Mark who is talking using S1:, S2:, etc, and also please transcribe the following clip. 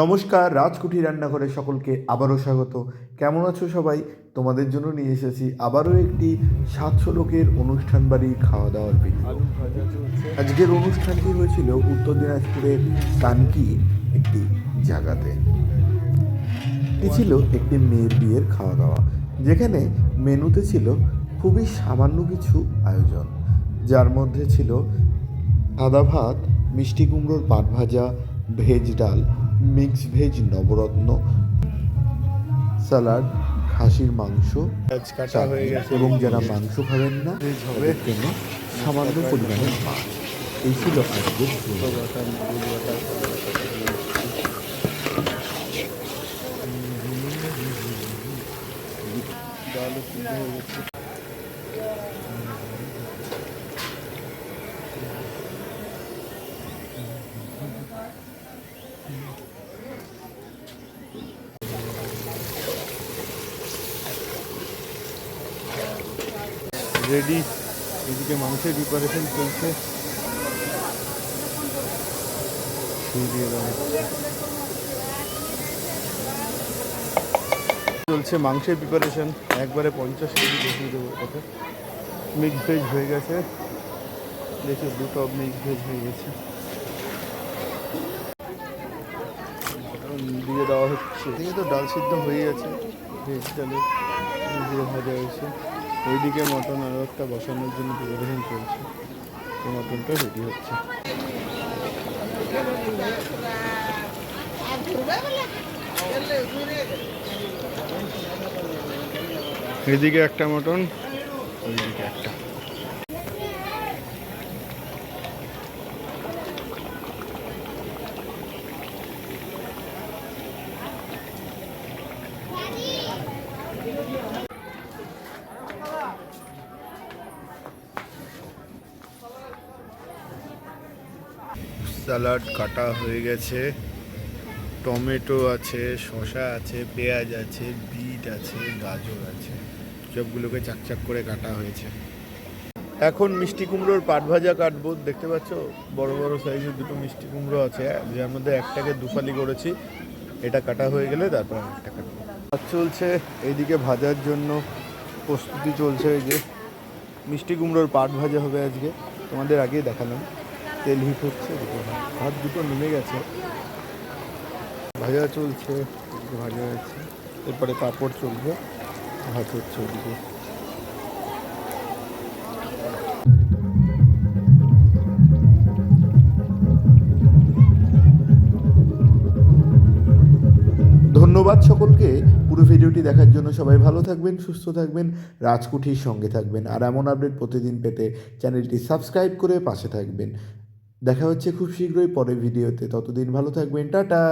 S1: নমস্কার, রাজকুঠি রান্নাঘরে সকলকে আবারও স্বাগত। কেমন আছো সবাই? তোমাদের জন্য নিয়ে এসেছি আবারও একটি সাতশো লোকের অনুষ্ঠান বাড়ি খাওয়া দাওয়ার ভিডিও আজকের অনুষ্ঠানটি হয়েছিল উত্তর দিনাজপুরের কানকি একটি জায়গাতে। এটি ছিল একটি মেয়ের বিয়ের খাওয়া দাওয়া যেখানে মেনুতে ছিল খুবই সামান্য কিছু আয়োজন। যার মধ্যে ছিল সাদা ভাত, মিষ্টি কুমড়োর পাট ভাজা, ভেজ ডাল মিক্স ভেজ নবরত্ন স্যালাড খাসির মাংস
S2: হয়ে
S1: এবং যারা মাংস খাবেন না। তাদের জন্য সামান্য পরিমাণে মাছ এই ছিল আজকের
S2: ডাল রেডি এদিকে মাংসের প্রিপারেশন চলছে। চলছে মাংসের প্রিপারেশন একবারে পঞ্চাশ কেজি বসিয়ে দেবো ওটাতে। মিক্স ভেজ হয়ে গেছে। দেখি দুটো মিক্স ভেজ হয়ে গেছে। দিয়ে দেওয়া হচ্ছে। তো ডাল সিদ্ধ হয়ে গেছে। ভেজ ডালে দিয়ে ভাজা হয়েছে। ওইদিকে মটন আরও একটা বসানোর জন্য প্রিপারেশন চলছে। এই মটনটা রেডি হচ্ছে। এদিকে একটা মটন, ওইদিকে একটা। স্যালাড কাটা হয়ে গেছে। টমেটো আছে, শসা আছে, পেঁয়াজ আছে, বিট আছে, গাজর আছে। সবগুলোকে চাকচাক করে কাটা হয়েছে। এখন মিষ্টি কুমড়োর পাট ভাজা কাটবো। দেখতে পাচ্ছ? বড় বড় সাইজের দুটো মিষ্টি কুমড়ো আছে। যার মধ্যে একটাকে দুফালি করেছি। এটা কাটা হয়ে গেলে তারপর একটা কাটবো। কাজ চলছে। এইদিকে ভাজার জন্য প্রস্তুতি চলছে। এই যে মিষ্টি কুমড়োর পাট ভাজা হবে আজকে। তোমাদের আগেই দেখালাম। তেল হিট হচ্ছে ভাত- দুটো নেমে গেছে। ভাজা চলছে ভাজা হয়েছে। এরপরে পাঁপড় চলবে ভাত হচ্ছে
S1: ধন্যবাদ সকলকে। পুরো ভিডিওটি দেখার জন্য সবাই ভালো থাকবেন, সুস্থ থাকবেন, রাজকুঠির সঙ্গে থাকবেন। আর এমন আপডেট প্রতিদিন পেতে চ্যানেলটি সাবস্ক্রাইব করে পাশে থাকবেন। দেখা হচ্ছে খুব শীঘ্রই পরের ভিডিওতে ততদিন ভালো থাকবেন টাটা!